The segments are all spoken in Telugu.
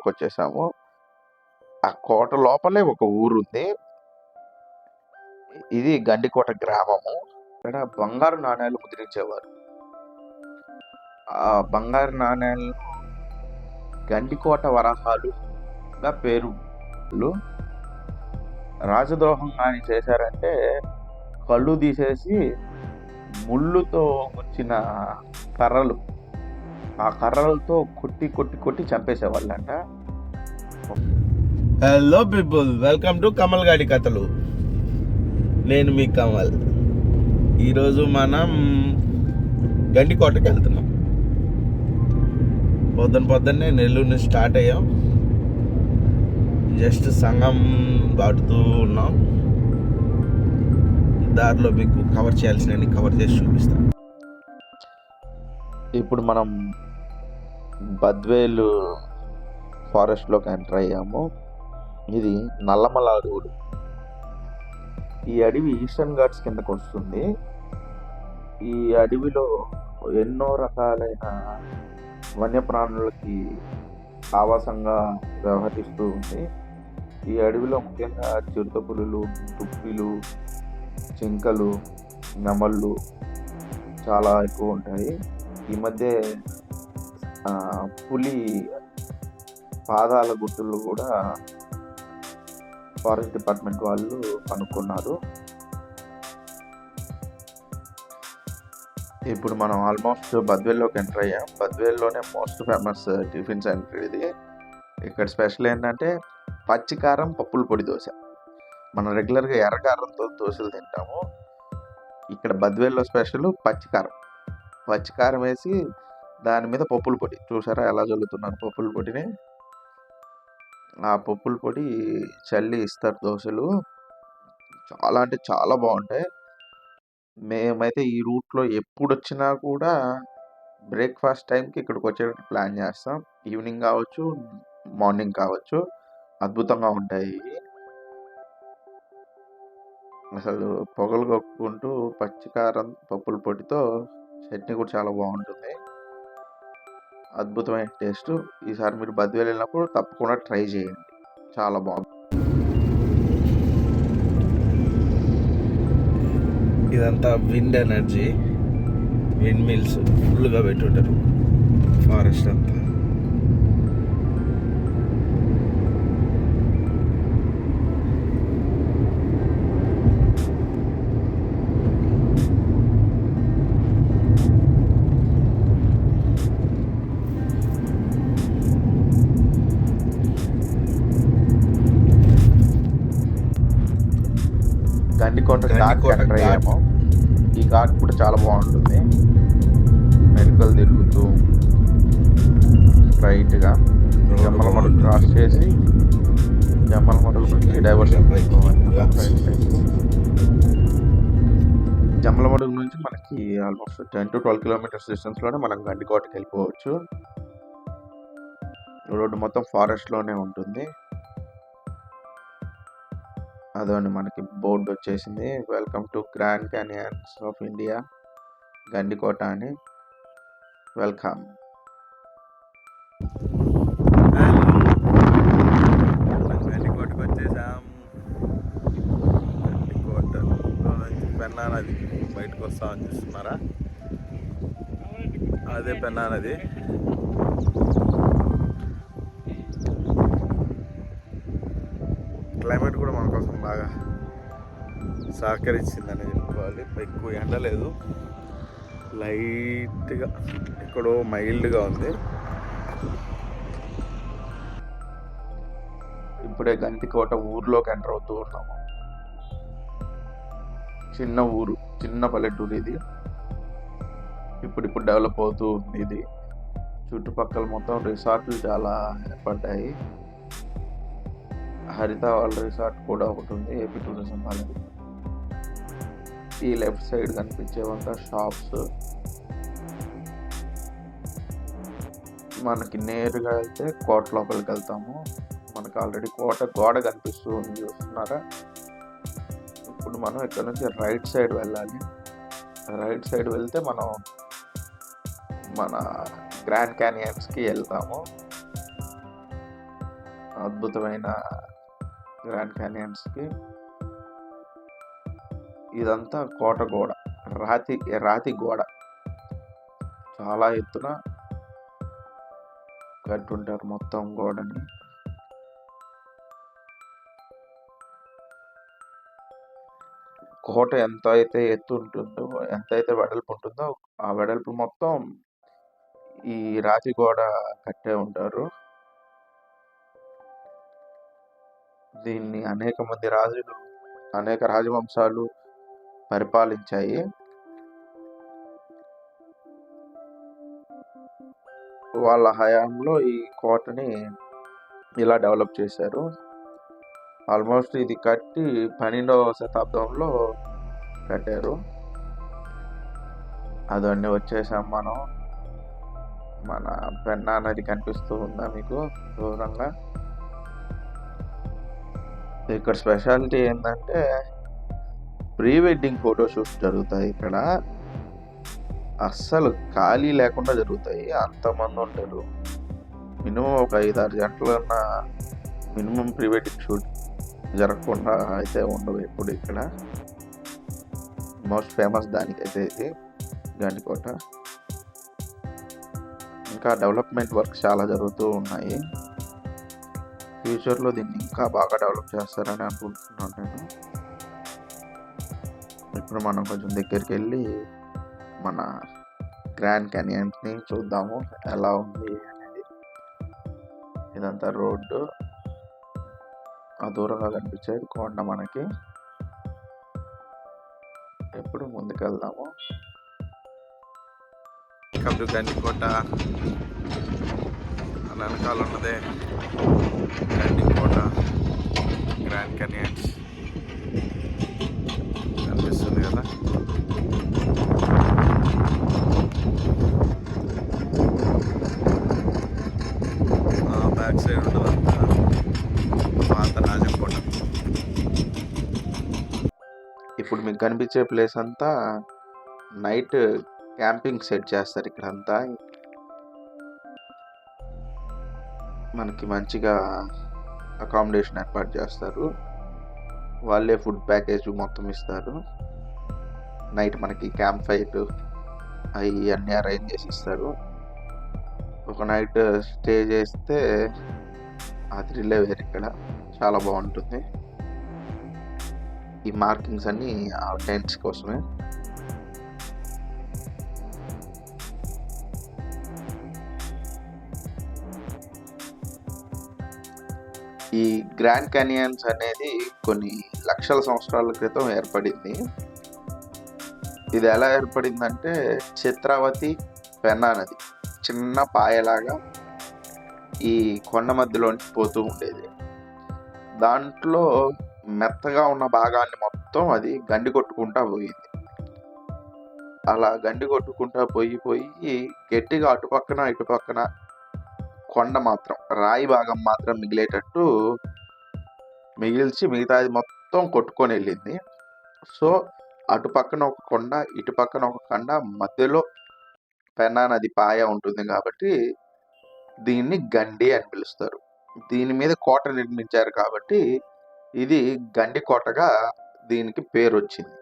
లోపలికి వచ్చేసాము ఆ కోట లోపలే ఒక ఊరుంది. ఇది గండికోట గ్రామము. ఇక్కడ బంగారు నాణ్యాలు ముద్రించేవారు. ఆ బంగారు నాణ్యాలను గండికోట వరహాలుగా పేరులు రాజద్రోహం కానీ చేశారంటే కళ్ళు తీసేసి ముళ్ళుతో వచ్చిన కర్రలు ఆ కర్రలతో కొట్టి కొట్టి కొట్టి చంపేసేవాళ్ళంట. Hello people welcome to Kamal గాడి కథలు నేను మీ కమల్ ఈరోజు మనం గండికోటకి వెళ్తున్నాం. పొద్దున పొద్దున్నే నెల్లూరు నుంచి స్టార్ట్ అయ్యాం. జస్ట్ సంఘం దాటుతూ ఉన్నాం. దారిలో మీకు కవర్ చేయాల్సినవి కవర్ చేసి చూపిస్తాను. ఇప్పుడు మనం బద్వేలు ఫారెస్ట్లోకి ఎంటర్ అయ్యాము. ఇది నల్లమల అడవులు. ఈ అడవి ఈస్టర్న్ ఘాట్స్ కిందకు వస్తుంది. ఈ అడవిలో ఎన్నో రకాలైన వన్యప్రాణులకి ఆవాసంగా వ్యవహరిస్తూ ఉంది. ఈ అడవిలో ముఖ్యంగా చిరుతపులులు తుప్పిలు జింకలు నెమళ్ళు చాలా ఎక్కువ ఉంటాయి. ఈ మధ్య పులి పాదాల గుర్తులు కూడా ఫారెస్ట్ డిపార్ట్మెంట్ వాళ్ళు కనుక్కున్నారు. ఇప్పుడు మనం ఆల్మోస్ట్ బద్వేల్లోకి ఎంటర్ అయ్యాం. బద్వేల్లోనే మోస్ట్ ఫేమస్ టిఫిన్ సెంటర్ ఇది. ఇక్కడ స్పెషల్ ఏంటంటే పచ్చికారం పప్పుల పొడి దోశ. మనం రెగ్యులర్గా ఎర్రకారంతో దోశలు తింటాము. ఇక్కడ బద్వేల్లో స్పెషల్ పచ్చికారం పచ్చికారం వేసి దాని మీద పప్పుల పొడి. చూసారా ఎలా చల్లుతున్నాను పప్పుల పొడిని? ఆ పప్పుల పొడి చల్లి ఇస్తారు దోశలు. చాలా అంటే చాలా బాగుంటాయి. మేమైతే ఈ రూట్లో ఎప్పుడు వచ్చినా కూడా బ్రేక్ఫాస్ట్ టైంకి ఇక్కడికి వచ్చేటట్టు ప్లాన్ చేస్తాం. ఈవినింగ్ కావచ్చు మార్నింగ్ కావచ్చు. అద్భుతంగా ఉంటాయి అసలు పొగలు కప్పుకుంటూ పచ్చికారం పప్పుల పొడితో చట్నీ కూడా చాలా బాగుంటుంది. అద్భుతమైన టేస్ట్. ఈసారి మీరు బద్వేలు వెళ్ళినప్పుడు తప్పకుండా ట్రై చేయండి. చాలా బాగుంది. ఇదంతా విండ్ ఎనర్జీ. విండ్ మిల్స్ ఫుల్గా పెట్టుంటారు. ఫారెస్ట్ అంతా. గండికోట ఘాట్ ఎంటర్. అయ్యాము. ఈ ఘాట్ కూడా చాలా బాగుంటుంది. మెడికల్ తిరుగుతూ స్ట్రైట్గా జమ్మలమడుగు క్రాస్ చేసి జమ్మలమడుగు నుంచి డైవర్షన్ జమ్మలమడుగు నుంచి మనకి almost ten to twelve kilometres డిస్టెన్స్లోనే మనం గండికోటకి వెళ్ళిపోవచ్చు. రోడ్డు మొత్తం ఫారెస్ట్లోనే ఉంటుంది. అదోని మనకి బోర్డు వచ్చేసింది welcome to grand canyons of India. Gandikota అని. వెల్కమ్. గండికోటకు వచ్చేసాం గండికోట పెన్నా నది బయటకు వస్తామని చూస్తున్నారా? అదే పెన్నా నది మన కోసం బాగా సహకరించిందని చెప్పుకోవాలి. ఎక్కువ ఎండ లేదు లైట్గా ఎక్కడో మైల్డ్గా ఉంది. ఇప్పుడే గంతికోట ఊర్లోకి ఎంటర్ అవుతూ ఉన్నాము. చిన్న ఊరు చిన్న పల్లెటూరు ఇది. ఇప్పుడు ఇప్పుడు డెవలప్ అవుతూ ఉంది ఇది. చుట్టుపక్కల మొత్తం రిసార్ట్లు చాలా ఏర్పడ్డాయి. హరిత వాళ్ళ రిసార్ట్ కూడా ఒకటి ఉంది ఏపీ టూరిజం వాళ్ళది ఈ లెఫ్ట్ సైడ్ కనిపించేవంతా షాప్స్. మనకి నేరుగా వెళ్తే కోట లోపలికి వెళ్తాము. మనకు ఆల్రెడీ కోట గోడ కనిపిస్తూ ఉంది చూస్తున్నారా? ఇప్పుడు మనం ఇక్కడ నుంచి రైట్ సైడ్ వెళ్ళాలి. రైట్ సైడ్ వెళ్తే మనం మన గ్రాండ్ క్యానియన్స్కి వెళ్తాము. అద్భుతమైన గ్రాండ్ క్యానియన్స్కి ఇదంతా కోట గోడ. రాతి రాతి గోడ. చాలా ఎత్తున కట్టుంటారు మొత్తం గోడని. కోట ఎంత అయితే ఎత్తు ఉంటుందో ఎంత అయితే వెడల్పు ఉంటుందో ఆ వెడల్పు మొత్తం ఈ రాతి గోడ కట్టే ఉంటారు. దీన్ని అనేక మంది రాజులు అనేక రాజవంశాలు పరిపాలించాయి. వాళ్ళ హయాంలో ఈ కోటని ఇలా డెవలప్ చేశారు. ఆల్మోస్ట్ ఇది కట్టి పన్నెండవ శతాబ్దంలో కట్టారు. అదన్నీ వచ్చేసాం మనం. మన పెన్నా నది కనిపిస్తూ ఉందా మీకు? దూరంగా. ఇక్కడ స్పెషాలిటీ ఏంటంటే ప్రీ వెడ్డింగ్ ఫోటోషూట్స్ జరుగుతాయి ఇక్కడ. అస్సలు ఖాళీ లేకుండా జరుగుతాయి. అంతమంది ఉంటారు. మినిమం ఒక ఐదు ఆరు గంటలన్న మినిమం ప్రీ వెడ్డింగ్ షూట్ జరగకుండా అయితే ఉండవు ఎప్పుడు ఇక్కడ. మోస్ట్ ఫేమస్ దానికైతే ఇది గాండికోట ఇంకా డెవలప్మెంట్ వర్క్ చాలా జరుగుతూ ఉన్నాయి. ఫ్యూచర్లో దీన్ని ఇంకా బాగా డెవలప్ చేస్తారని అనుకుంటున్నాను నేను. ఇప్పుడు మనం కొంచెం దగ్గరికి వెళ్ళి మన గ్రాండ్ క్యానియన్స్ని చూద్దాము ఎలా ఉంది అనేది. ఇదంతా రోడ్డు. ఆ దూరంగా కనిపించేది కొండ మనకి. ఎప్పుడు ముందుకెళ్దాము. వెల్కమ్ టు గండికోట అలా వెనకాల ఉన్నదే గండికోట గ్రాండ్ కెనియన్స్. కనిపిస్తుంది కదా? బ్యాక్ సైడ్ ఉన్నదంతా పాత రాజకోట. ఇప్పుడు మీకు కనిపించే ప్లేస్ అంతా నైట్ క్యాంపింగ్ సెట్ చేస్తారు ఇక్కడ మనకి మంచిగా అకామిడేషన్ ఏర్పాటు చేస్తారు. వాళ్ళే ఫుడ్ ప్యాకేజ్ మొత్తం ఇస్తారు. నైట్ మనకి క్యాంప్ ఫైర్ అవి అన్నీ అరేంజ్ చేసి ఇస్తారు. ఒక నైట్ స్టే చేస్తే ఆ థ్రిల్లే వేరు ఇక్కడ. చాలా బాగుంటుంది. ఈ మార్కింగ్స్ అన్నీ ఆ టెంట్స్ కోసమే. ఈ గ్రాండ్ కనియన్స్ అనేది కొన్ని లక్షల సంవత్సరాల క్రితం ఏర్పడింది. ఇది ఎలా ఏర్పడిందంటే చిత్రావతి పెన్నా నది చిన్న పాయలాగా ఈ కొండ మధ్యలోంచి పోతూ ఉండేది. దాంట్లో మెత్తగా ఉన్న భాగాన్ని మొత్తం అది గండి కొట్టుకుంటా పోయింది. అలా గండి కొట్టుకుంటా పోయి పోయి గట్టిగా అటుపక్కన ఇటుపక్కన కొండ మాత్రం రాయి భాగం మాత్రం మిగిలేటట్టు మిగిల్చి మిగతాది మొత్తం కొట్టుకొని వెళ్ళింది. సో అటు పక్కన ఒక కొండ ఇటు పక్కన ఒక కొండ మధ్యలో పెన్నా నది పాయ ఉంటుంది కాబట్టి దీన్ని గండి అని పిలుస్తారు. దీని మీద కోట నిర్మించారు కాబట్టి ఇది గండి కోటగా దీనికి పేరు వచ్చింది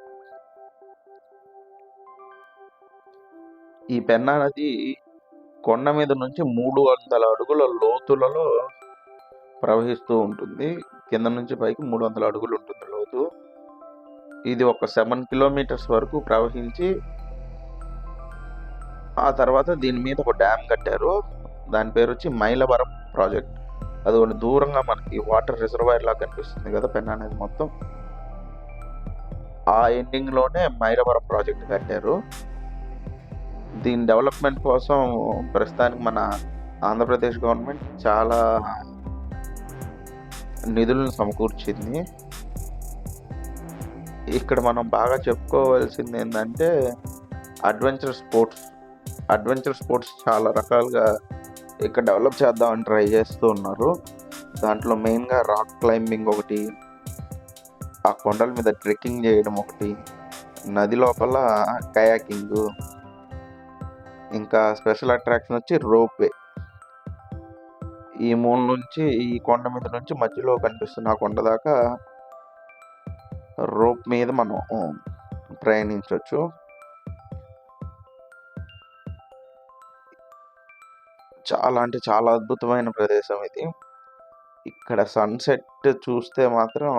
ఈ పెన్నా నది కొండ మీద నుంచి మూడు వందల అడుగుల లోతులలో ప్రవహిస్తూ ఉంటుంది. కింద నుంచి పైకి మూడు వందల అడుగులు ఉంటుంది లోతు. ఇది ఒక సెవెన్ కిలోమీటర్స్ వరకు ప్రవహించి ఆ తర్వాత దీని మీద ఒక డ్యామ్ కట్టారు. దాని పేరు వచ్చి మైలవరం ప్రాజెక్ట్. అది ఒకటి దూరంగా మనకి వాటర్ రిజర్వాయర్ లాగా కనిపిస్తుంది కదా పెన్ అనేది మొత్తం. ఆ ఎండింగ్లోనే మైలవరం ప్రాజెక్ట్ కట్టారు. దీని డెవలప్మెంట్ కోసం ప్రస్తుతానికి మన ఆంధ్రప్రదేశ్ గవర్నమెంట్ చాలా నిధులను సమకూర్చింది. ఇక్కడ మనం బాగా చెప్పుకోవాల్సింది ఏంటంటే అడ్వెంచర్ స్పోర్ట్స్. అడ్వెంచర్ స్పోర్ట్స్ చాలా రకాలుగా ఇక్కడ డెవలప్ చేద్దామని ట్రై చేస్తూ ఉన్నారు. దాంట్లో మెయిన్గా రాక్ క్లైంబింగ్ ఒకటి ఆ కొండల మీద ట్రెక్కింగ్ చేయడం ఒకటి నది లోపల కయాకింగ్ ఇంకా స్పెషల్ అట్రాక్షన్ వచ్చి రోప్ వే. ఈ మూల నుంచి ఈ కొండ మీద నుంచి మధ్యలో కనిపిస్తున్న కొండ దాకా రోప్ మీద మనం ప్రయాణించవచ్చు చాలా అంటే చాలా అద్భుతమైన ప్రదేశం ఇది. ఇక్కడ సన్సెట్ చూస్తే మాత్రం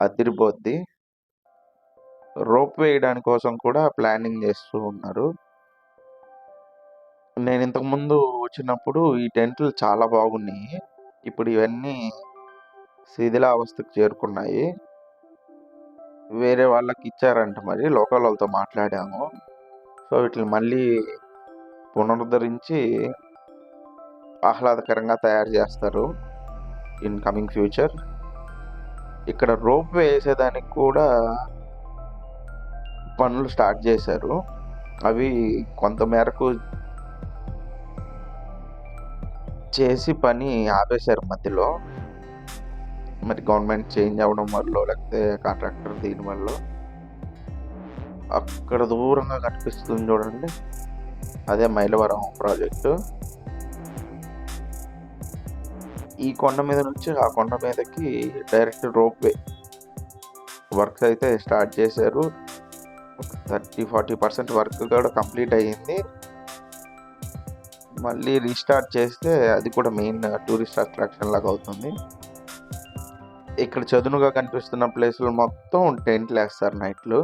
అదిరిపోద్ది. రోప్ వేయడానికి కోసం కూడా ప్లానింగ్ చేస్తూ ఉన్నారు. నేను ఇంతకుముందు వచ్చినప్పుడు ఈ టెంట్లు చాలా బాగున్నాయి. ఇప్పుడు ఇవన్నీ శిథిలావస్థకు చేరుకున్నాయి. వేరే వాళ్ళకి ఇచ్చారంట మరి లోకల్ వాళ్ళతో మాట్లాడాము. సో వీటిని మళ్ళీ పునరుద్ధరించి ఆహ్లాదకరంగా తయారు చేస్తారు ఇన్ కమింగ్ ఫ్యూచర్. ఇక్కడ రోప్ వేసేదానికి కూడా పనులు స్టార్ట్ చేశారు. అవి కొంత మేరకు చేసి పని ఆపేశారు మధ్యలో. మరి గవర్నమెంట్ చేంజ్ అవ్వడం వల్ల లేకపోతే కాంట్రాక్టర్ దీని వల్ల అక్కడ దూరంగా కనిపిస్తుంది చూడండి. అదే మైలవరం ప్రాజెక్టు. ఈ కొండ మీద నుంచి ఆ కొండ మీదకి డైరెక్ట్ రోప్ వే వర్క్స్ అయితే స్టార్ట్ చేశారు. థర్టీ ఫార్టీ పర్సెంట్ వర్క్ కూడా కంప్లీట్ అయ్యింది. మళ్ళీ రీస్టార్ట్ చేస్తే అది కూడా మెయిన్ టూరిస్ట్ అట్రాక్షన్ లాగా అవుతుంది. ఇక్కడ చదునుగా కనిపిస్తున్న ప్లేసులు మొత్తం టెంట్లు వేస్తారు నైట్లు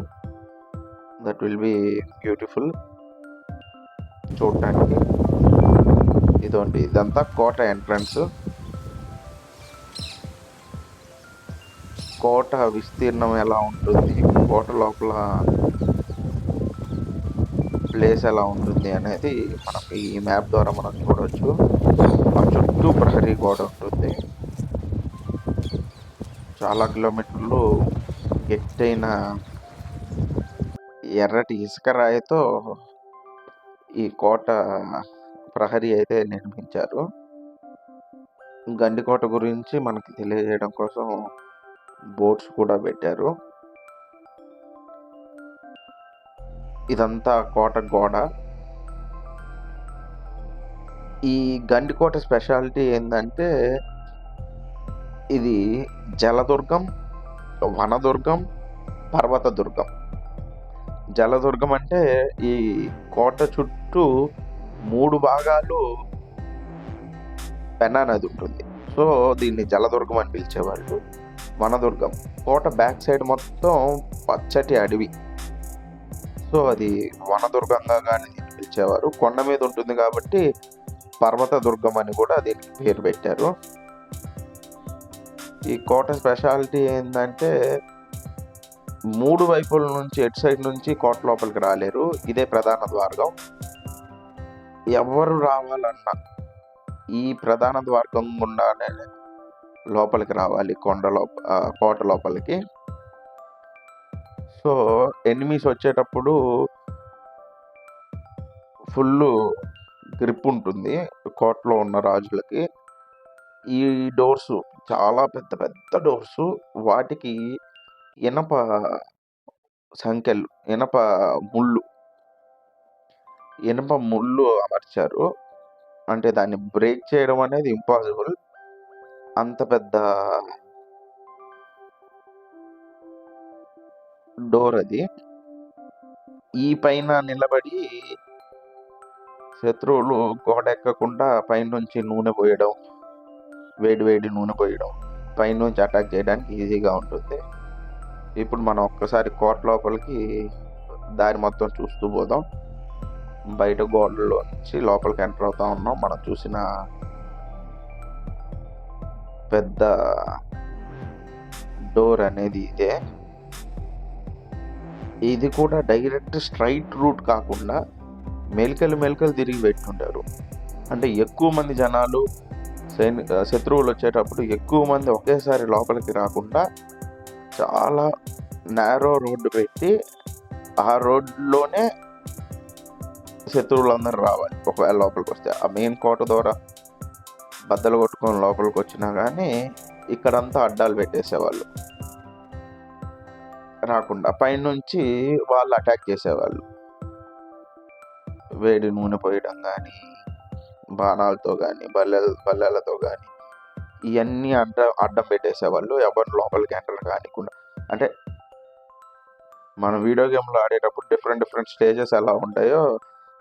దట్ విల్ బి బ్యూటిఫుల్ చూడటానికి ఇదోండి ఇదంతా కోట ఎంట్రన్స్ కోట విస్తీర్ణం ఎలా ఉంటుంది? కోట లోపల ప్లేస్ ఎలా ఉంటుంది అనేది మనం ఈ మ్యాప్ ద్వారా మనం చూడవచ్చు మన చుట్టూ ప్రహరీ గోడ ఉంటుంది. చాలా కిలోమీటర్లు ఎట్టైన ఎర్రటి ఇసుక రాయితో ఈ కోట ప్రహరీ అయితే నిర్మించారు. గండికోట గురించి మనకి తెలియజేయడం కోసం బోట్స్ కూడా పెట్టారు. ఇదంతా కోట గోడ. ఈ గండికోట స్పెషాలిటీ ఏంటంటే ఇది జలదుర్గం వనదుర్గం పర్వత దుర్గం జలదుర్గం అంటే ఈ కోట చుట్టూ మూడు భాగాలు పెన్నా నది ఉంటుంది. సో దీన్ని జలదుర్గం అని పిలిచేవాళ్ళు. వనదుర్గం. కోట బ్యాక్ సైడ్ మొత్తం పచ్చటి అడవి. సో అది వనదుర్గంగా కానీ పిలిచేవారు. కొండ మీద ఉంటుంది కాబట్టి పర్వత దుర్గం అని కూడా దీనికి పేరు పెట్టారు. ఈ కోట స్పెషాలిటీ ఏంటంటే మూడు వైపుల నుంచి ఎటు సైడ్ నుంచి కోట లోపలికి రాలేరు. ఇదే ప్రధాన ద్వారకం. ఎవరు రావాలన్నా ఈ ప్రధాన ద్వారకం గుండానే లోపలికి రావాలి కొండ లోప కోట లోపలికి. సో ఎనిమీస్ వచ్చేటప్పుడు ఫుల్ గ్రిప్ ఉంటుంది కోట్లో ఉన్న రాజులకి. ఈ డోర్స్ చాలా పెద్ద పెద్ద డోర్స్ వాటికి ఇనప సంఖ్యలు ఇనప ముళ్ళు ఇనప ముళ్ళు అమర్చారు. అంటే దాన్ని బ్రేక్ చేయడం అనేది ఇంపాసిబుల్. అంత పెద్ద డోర్ అది. ఈ పైన నిలబడి శత్రువులు గోడ ఎక్కకుండా పైనుంచి నూనె పోయడం వేడి వేడి నూనె పోయడం పైనుంచి అటాక్ చేయడానికి ఈజీగా ఉంటుంది. ఇప్పుడు మనం ఒక్కసారి కోట లోపలికి దారి మొత్తం చూస్తూ పోదాం. బయట గోడల్లో నుంచి లోపలికి ఎంటర్ అవుతా ఉన్నాం. మనం చూసిన పెద్ద డోర్ అనేది ఇదే. ఇది కూడా డైరెక్ట్ స్ట్రైట్ రూట్ కాకుండా మెలికలు మెలికలు తిరిగి పెట్టుంటారు అంటే ఎక్కువ మంది జనాలు సైని శత్రువులు వచ్చేటప్పుడు ఎక్కువ మంది ఒకేసారి లోపలికి రాకుండా చాలా నేరో రోడ్డు పెట్టి ఆ రోడ్లోనే శత్రువులందరూ రావాలి. ఒకవేళ లోపలికి వస్తే ఆ మెయిన్ కోట ద్వారా బద్దలు కొట్టుకొని లోపలికి వచ్చినా కానీ ఇక్కడంతా అడ్డాలు పెట్టేసేవాళ్ళు. రాకుండా పైనుంచి వాళ్ళు అటాక్ చేసేవాళ్ళు. వేడి నూనె పోయడం కానీ బాణాలతో కానీ బల్లెల బల్లెలతో కానీ ఇవన్నీ అడ్డ అడ్డం పెట్టేసేవాళ్ళు. ఎవరు లోపలికి ఎంటర్ కానికుండా. అంటే మన వీడియో గేమ్లో ఆడేటప్పుడు డిఫరెంట్ డిఫరెంట్ స్టేజెస్ ఎలా ఉంటాయో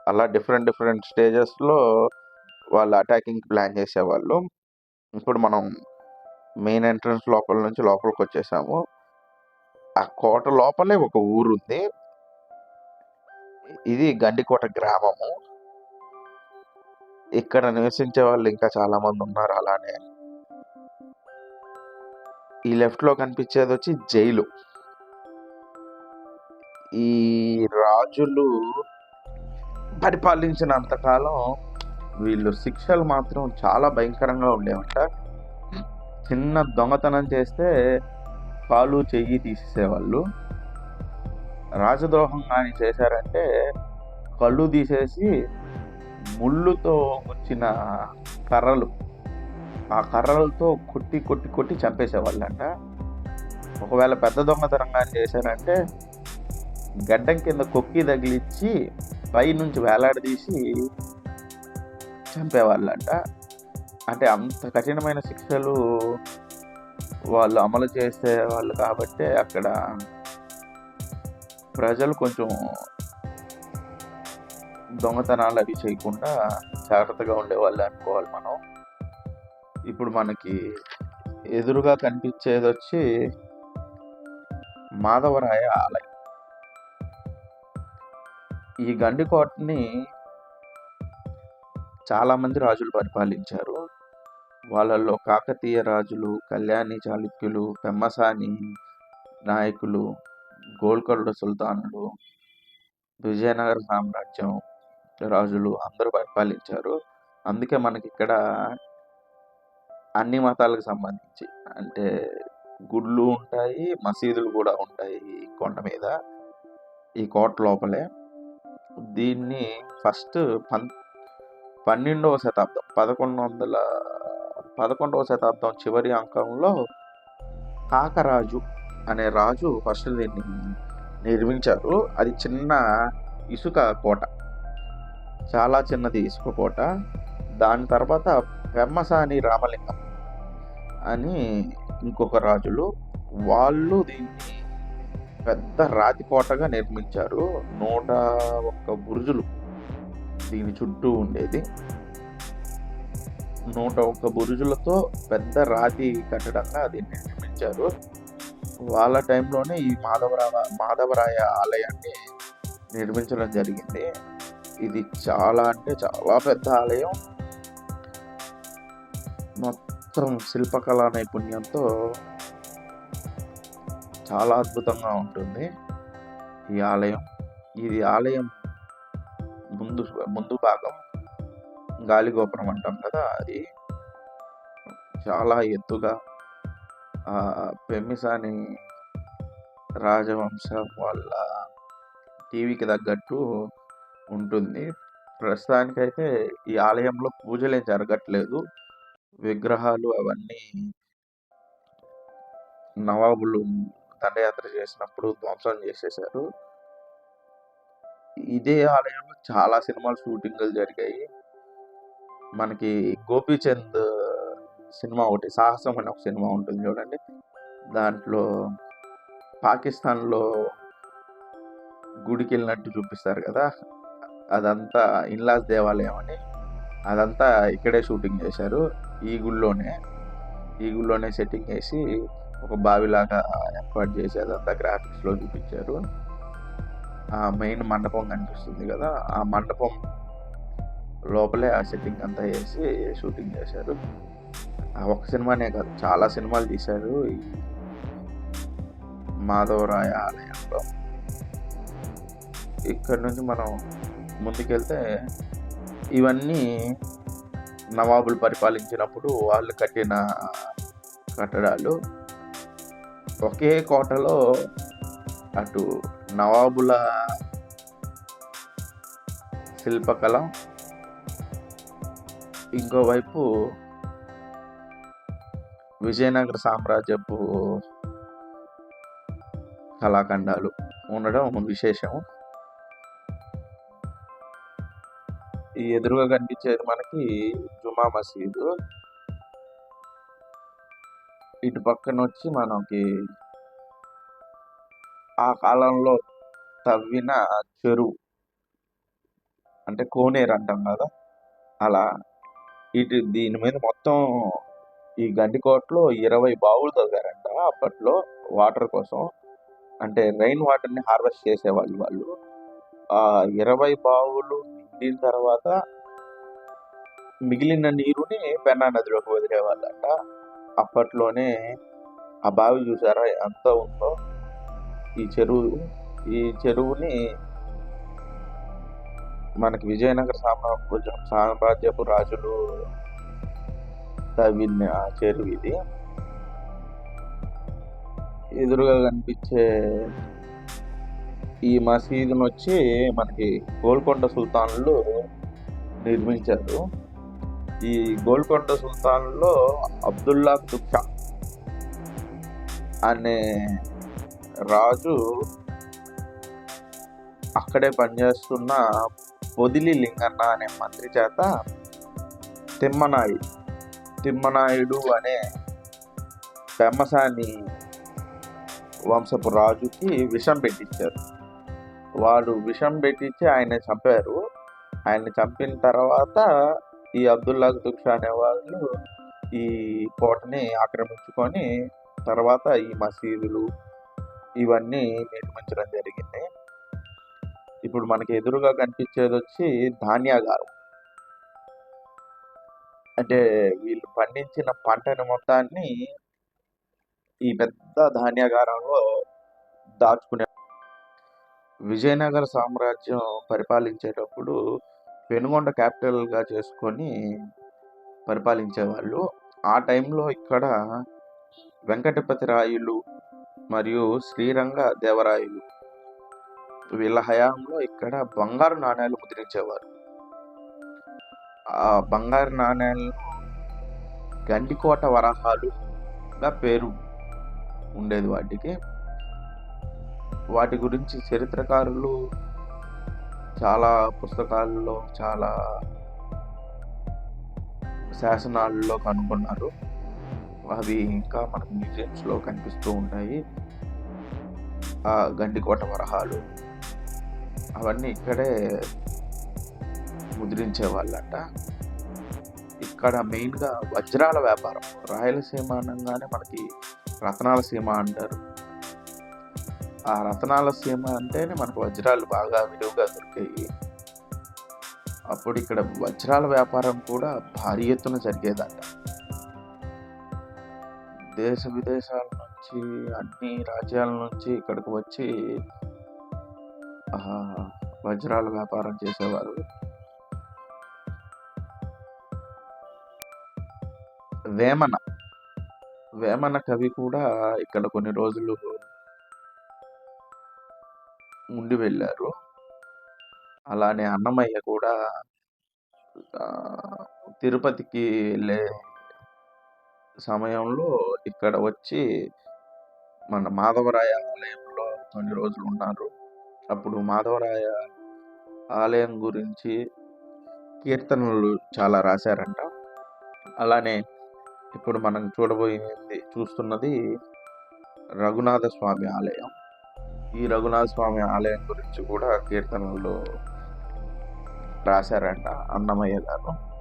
అలా డిఫరెంట్ డిఫరెంట్ స్టేజెస్లో వాళ్ళు అటాకింగ్ ప్లాన్ చేసేవాళ్ళు. ఇప్పుడు మనం మెయిన్ ఎంట్రన్స్ లోపల నుంచి లోపలికి వచ్చేసాము ఆ కోట లోపలే ఒక ఊరు ఉంది ఇది గండికోట గ్రామము. ఇక్కడ నివసించే వాళ్ళు ఇంకా చాలా మంది ఉన్నారు అలానే. ఈ లెఫ్ట్లో కనిపించేది వచ్చి జైలు. ఈ రాజులు పరిపాలించినంత కాలం వీళ్ళు శిక్షలు మాత్రం చాలా భయంకరంగా ఉండేవంట. చిన్న దొంగతనం చేస్తే కాలు చెయ్యి తీసేసేవాళ్ళు. రాజద్రోహం కానీ చేశారంటే కళ్ళు తీసేసి ముళ్ళుతో వచ్చిన కర్రలు. ఆ కర్రలతో కొట్టి కొట్టి కొట్టి చంపేసేవాళ్ళంట. ఒకవేళ పెద్ద దొంగతనం కానీ చేశారంటే గడ్డం కింద కొక్కి తగిలించి పై నుంచి వేలాడదీసి చంపేవాళ్ళంట. అంటే అంత కఠినమైన శిక్షలు వాళ్ళు అమలు చేసే వాళ్ళు కాబట్టి అక్కడ ప్రజలు కొంచెం దొంగతనాలు అవి చేయకుండా జాగ్రత్తగా ఉండేవాళ్ళు అనుకోవాలి మనం. ఇప్పుడు మనకి ఎదురుగా కనిపించేది వచ్చి మాధవరాయ ఆలయం. ఈ గండికోటని చాలామంది రాజులు పరిపాలించారు. వాళ్ళల్లో కాకతీయ రాజులు కళ్యాణి చాళుక్యులు పెమ్మసాని నాయకులు గోల్కొండ సుల్తానులు విజయనగర సామ్రాజ్యం రాజులు అందరూ పరిపాలించారు. అందుకే మనకి ఇక్కడ అన్ని మతాలకు సంబంధించి అంటే గుళ్ళు ఉంటాయి మసీదులు కూడా ఉంటాయి ఈ కొండ మీద ఈ కోట లోపలే. దీన్ని ఫస్ట్ పన్ పన్నెండవ శతాబ్దం పదకొండు వందల పదకొండవ శతాబ్దం చివరి అంకంలో కాకరాజు అనే రాజు ఫస్ట్ దీన్ని నిర్మించారు. అది చిన్న ఇసుక కోట. చాలా చిన్నది ఇసుక కోట. దాని తర్వాత పెమ్మసాని రామలింగం అని ఇంకొక రాజులు. వాళ్ళు దీన్ని పెద్ద రాతి కోటగా నిర్మించారు. నూట ఒక్క బురుజులు దీని చుట్టూ ఉండేది. నూట ఒక్క బురుజులతో పెద్ద రాతి కట్టడంగా అది నిర్మించారు. వాళ్ళ టైంలోనే ఈ మాధవరావ మాధవరాయ ఆలయాన్ని నిర్మించడం జరిగింది. ఇది చాలా అంటే చాలా పెద్ద ఆలయం. మొత్తం శిల్పకళా నైపుణ్యంతో చాలా అద్భుతంగా ఉంటుంది ఈ ఆలయం. ఇది ఆలయం ముందు ముందు భాగం గాలిగోపురం అంటాం కదా అది చాలా ఎత్తుగా పెమ్మిసాని రాజవంశం వాళ్ళ టీవీకి తగ్గట్టు ఉంటుంది. ప్రస్తుతానికైతే ఈ ఆలయంలో పూజలు ఏం జరగట్లేదు. విగ్రహాలు అవన్నీ నవాబులు దండయాత్ర చేసినప్పుడు ధ్వంసం చేసేసారు ఇదే ఆలయంలో చాలా సినిమాలు షూటింగ్లు జరిగాయి. మనకి గోపీచంద్ సినిమా ఒకటి సాహసం అనే ఒక సినిమా ఉంటుంది చూడండి. దాంట్లో పాకిస్తాన్లో గుడికి వెళ్ళినట్టు చూపిస్తారు కదా. అదంతా ఇన్లాస్ దేవాలయం అని. అదంతా ఇక్కడే షూటింగ్ చేశారు. ఈ గుళ్ళోనే. ఈ గుళ్ళోనే సెట్టింగ్ చేసి ఒక బావిలాగా ఏర్పాటు చేసి అదంతా గ్రాఫిక్స్లో చూపించారు. ఆ మెయిన్ మండపం కనిపిస్తుంది కదా. ఆ మండపం లోపలే ఆ సెట్టింగ్ అంతా వేసి షూటింగ్ చేశారు? ఆ ఒక్క సినిమానే కాదు చాలా సినిమాలు తీశారు మాధవరాయ ఆలయంలో. ఇక్కడ నుంచి మనం ముందుకెళ్తే ఇవన్నీ నవాబులు పరిపాలించినప్పుడు వాళ్ళు కట్టిన కట్టడాలు ఒకే కోటలో అటు నవాబుల శిల్పకళ ఇంకోవైపు విజయనగర సామ్రాజ్యపు కళాఖండాలు ఉండడం విశేషం. ఈ ఎదురుగా కనిపించేది మనకి జుమా మసీదు. ఇటు పక్కన వచ్చి మనకి ఆ కాలంలో తవ్విన చెరువు. అంటే కోనేరు అంటాం కదా. అలా ఇటు దీని మీద మొత్తం ఈ గండికోటలో ఇరవై బావులు తవ్వారంట. అప్పట్లో వాటర్ కోసం. అంటే రైన్ వాటర్ని హార్వెస్ట్ చేసేవాళ్ళు వాళ్ళు. ఆ ఇరవై బావులు నిండిన తర్వాత మిగిలిన నీరుని పెన్నా నదిలోకి వదిలేవాళ్ళంట. అప్పట్లోనే ఆ బావి చూసారా ఎంత ఉందో? ఈ చెరువు ఈ చెరువుని మనకి విజయనగర సామ్రాజ్యం సామ్రాజ్యపు రాజులు తవ్విన చెరువు ఇది. ఎదురుగా కనిపించే ఈ మసీదును వచ్చి మనకి గోల్కొండ సుల్తాన్లు నిర్మించారు. ఈ గోల్కొండ సుల్తాన్లో అబ్దుల్లా కుతుబ్ అనే రాజు అక్కడే పనిచేస్తున్న పొదిలి లింగన్న అనే మంత్రి చేత తిమ్మనాయుడు తిమ్మనాయుడు అనే పెమ్మసాని వంశపు రాజుకి విషం పెట్టించారు వాడు విషం పెట్టించి ఆయన చంపారు. ఆయన చంపిన తర్వాత ఈ అబ్దుల్లా కుతుబ్ అనేవాళ్ళు అనే వాళ్ళు ఈ కోటని ఆక్రమించుకొని తర్వాత ఈ మసీదులు ఇవన్నీ నిర్మించడం జరిగింది. ఇప్పుడు మనకి ఎదురుగా కనిపించేది వచ్చి ధాన్యాగారం. అంటే వీళ్ళు పండించిన పంటని మొత్తాన్ని ఈ పెద్ద ధాన్యాగారంలో దాచుకునే విజయనగర సామ్రాజ్యం పరిపాలించేటప్పుడు పెనుగొండ క్యాపిటల్గా చేసుకొని పరిపాలించేవాళ్ళు. ఆ టైంలో ఇక్కడ వెంకటపతి రాయులు మరియు శ్రీరంగ దేవరాయలు వీళ్ళ హయాంలో ఇక్కడ బంగారు నాణేలు ముద్రించేవారు. ఆ బంగారు నాణేలు గండికోట వరహాలుగా పేరు ఉండేది వాటికి. వాటి గురించి చరిత్రకారులు చాలా పుస్తకాల్లో చాలా శాసనాల్లో కనుగొన్నారు. అవి ఇంకా మనకు మ్యూజియంస్లో కనిపిస్తూ ఉంటాయి. ఆ గండికోట వరహాలు. అవన్నీ ఇక్కడే ముద్రించే వాళ్ళంట ఇక్కడ మెయిన్గా వజ్రాల వ్యాపారం. రాయలసీమ అనగానే మనకి రతనాల సీమ అంటారు. ఆ రతనాల సీమ అంటేనే మనకు వజ్రాలు బాగా విలువగా దొరికాయి. అప్పుడు ఇక్కడ వజ్రాల వ్యాపారం కూడా భారీ ఎత్తున జరిగేదంట. దేశ విదేశాల నుంచి అన్ని రాజ్యాల నుంచి ఇక్కడికి వచ్చి వజ్రాల వ్యాపారం చేసేవారు. వేమన. వేమన కవి కూడా ఇక్కడ కొన్ని రోజులు ఉండి వెళ్ళారు. అలానే అన్నమయ్య కూడా తిరుపతికి వెళ్ళే సమయంలో ఇక్కడ వచ్చి మన మాధవరాయ ఆలయంలో కొన్ని రోజులు ఉన్నారు. అప్పుడు మాధవరాయ ఆలయం గురించి కీర్తనలు చాలా రాశారంట. అలానే ఇప్పుడు మనం చూడబోయింది చూస్తున్నది రఘునాథ స్వామి ఆలయం. ఈ రఘునాథ స్వామి ఆలయం గురించి కూడా కీర్తనలు రాశారంట అన్నమయ్య గారు.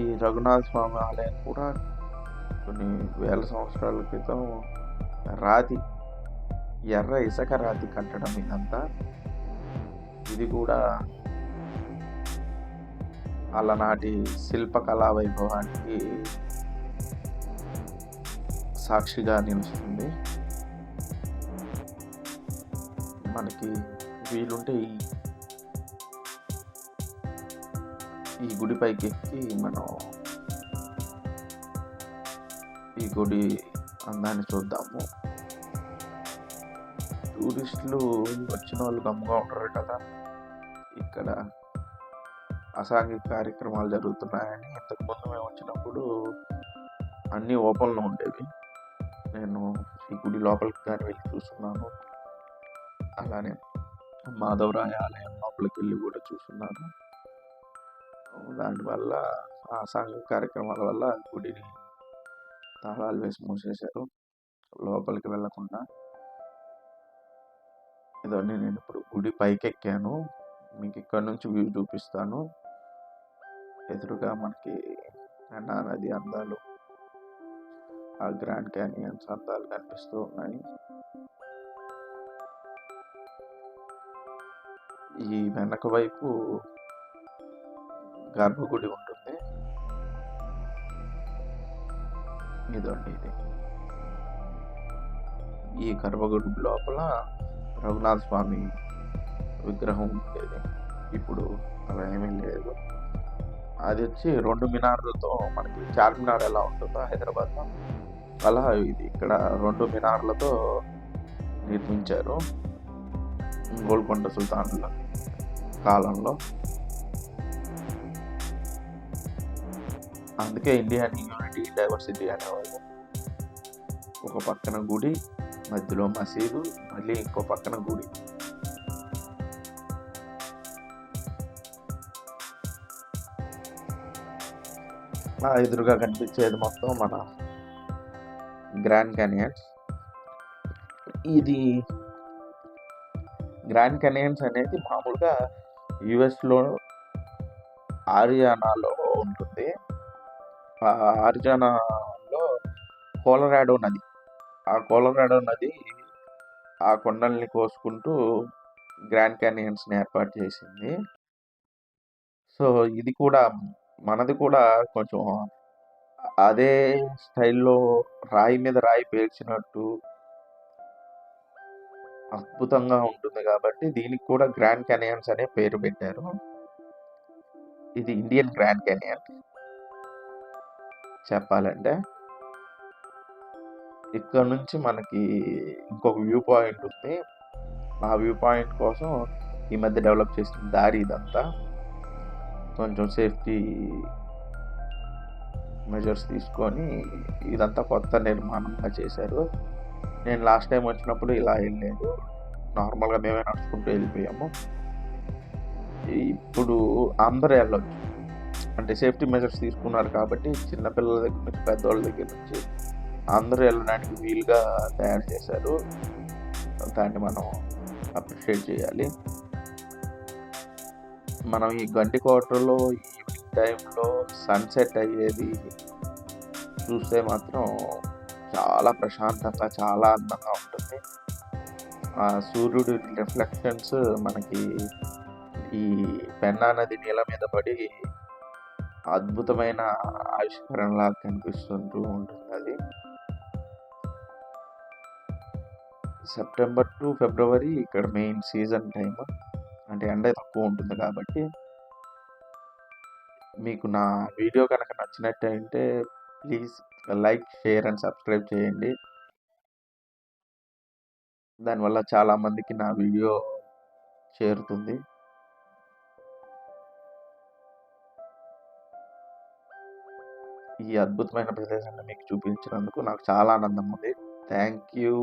ఈ రఘునాథ స్వామి ఆలయం కూడా కొన్ని వేల సంవత్సరాల క్రితం రాతి ఎర్ర ఇసుక రాతి కట్టడం ఇదంతా. ఇది కూడా అలనాటి శిల్పకళా వైభవానికి సాక్షిగా నిలుస్తుంది. మనకి వీలుంటే ఈ ఈ గుడి పైకి ఎక్కి మనం ఈ గుడి అందాన్ని చూద్దాము. టూరిస్టులు వచ్చిన వాళ్ళు గమ్ముగా ఉంటారు కదా. ఇక్కడ అసాంఘిక కార్యక్రమాలు జరుగుతున్నాయని ఇంతకుముందు మేము వచ్చినప్పుడు అన్నీ ఓపెన్లో ఉండేవి. నేను ఈ గుడి లోపలికి కానీ వెళ్ళి చూస్తున్నాను. అలానే మాధవరాయ ఆలయం లోపలికి వెళ్ళి కూడా చూస్తున్నాను. దానివల్ల ఆ సాంఘిక కార్యక్రమాల వల్ల గుడిని తాళాలు వేసి మూసేశారు. లోపలికి వెళ్ళకుండా ఇదండి నేను ఇప్పుడు గుడి పైకి ఎక్కాను మీకు ఇక్కడ నుంచి వ్యూ చూపిస్తాను. ఎదురుగా మనకి అన్నా నది అందాలు. ఆ గ్రాండ్ క్యానియన్స్ అందాలు కనిపిస్తూ ఉన్నాయి. ఈ వెనక వైపు గర్భగుడి ఉంటుంది. ఇదండి ఇది. ఈ గర్భగుడి లోపల రఘునాథ స్వామి విగ్రహం ఉండేది. ఇప్పుడు అలా ఏమీ లేదు. అది వచ్చి రెండు మినార్లతో మనకి చార్మినార్ ఎలా ఉంటుందో హైదరాబాద్లో. అలా ఇది ఇక్కడ రెండు మినార్లతో నిర్మించారు. గోల్కొండ సుల్తానుల కాలంలో. అందుకే ఇండియా యూనిటీ డైవర్సిటీ అనేవాళ్ళు ఒక పక్కన గుడి మధ్యలో మసీదు మళ్ళీ ఇంకో పక్కన గుడి. మా ఎదురుగా కనిపించేది మొత్తం మన గ్రాండ్ కెనియన్స్. ఇది గ్రాండ్ కెనియన్స్ అనేది మామూలుగా యుఎస్లో ఆరియానాలో ఉంటుంది. ఆ కోలరాడో నది. ఆ కోలరాడో నది ఆ కొండల్ని కోసుకుంటూ గ్రాండ్ క్యానియన్స్ని ఏర్పాటు చేసింది. సో ఇది కూడా మనది కూడా కొంచెం అదే స్టైల్లో రాయి మీద రాయి పేర్చినట్టు అద్భుతంగా ఉంటుంది కాబట్టి దీనికి కూడా గ్రాండ్ క్యానియన్స్ అనే పేరు పెట్టారు. ఇది ఇండియన్ గ్రాండ్ క్యానియన్ చెప్పాలంటే. ఇక్కడ నుంచి మనకి ఇంకొక వ్యూ పాయింట్ ఉంది. ఆ వ్యూ పాయింట్ కోసం ఈ మధ్య డెవలప్ చేసిన దారి ఇదంతా. కొంచెం సేఫ్టీ మెజర్స్ తీసుకొని ఇదంతా కొత్త నిర్మాణంగా చేశారు. నేను లాస్ట్ టైం వచ్చినప్పుడు ఇలా వెళ్ళలేదు. నార్మల్గా మేమే నడుచుకుంటూ వెళ్ళిపోయాము. ఇప్పుడు అందరూ వెళ్ళొచ్చు. అంటే సేఫ్టీ మెజర్స్ తీసుకున్నారు కాబట్టి చిన్నపిల్లల దగ్గర నుంచి పెద్దవాళ్ళ దగ్గర నుంచి అందరూ వెళ్ళడానికి వీలుగా తయారు చేశారు. దాన్ని మనం అప్రిషియేట్ చేయాలి. మనం ఈ గంటి కోటలో ఈవినింగ్ టైంలో సన్సెట్ అయ్యేది చూస్తే మాత్రం చాలా ప్రశాంతంగా చాలా అందంగా ఉంటుంది. ఆ సూర్యుడి రిఫ్లెక్షన్స్ మనకి ఈ పెన్నా నది నీళ్ళ మీద పడి అద్భుతమైన ఆవిష్కరణలా కనిపిస్తుంటూ ఉంటుంది అది. సెప్టెంబర్ టు ఫిబ్రవరి ఇక్కడ మెయిన్ సీజన్ టైమ్. అంటే ఎండ తక్కువ ఉంటుంది కాబట్టి మీకు నా వీడియో కనుక నచ్చినట్టయితే please like share and subscribe చేయండి. దానివల్ల చాలామందికి నా వీడియో చేరుతుంది. ఈ అద్భుతమైన ప్రదేశాన్ని మీకు చూపించినందుకు నాకు చాలా ఆనందం ఉంది. Thank you.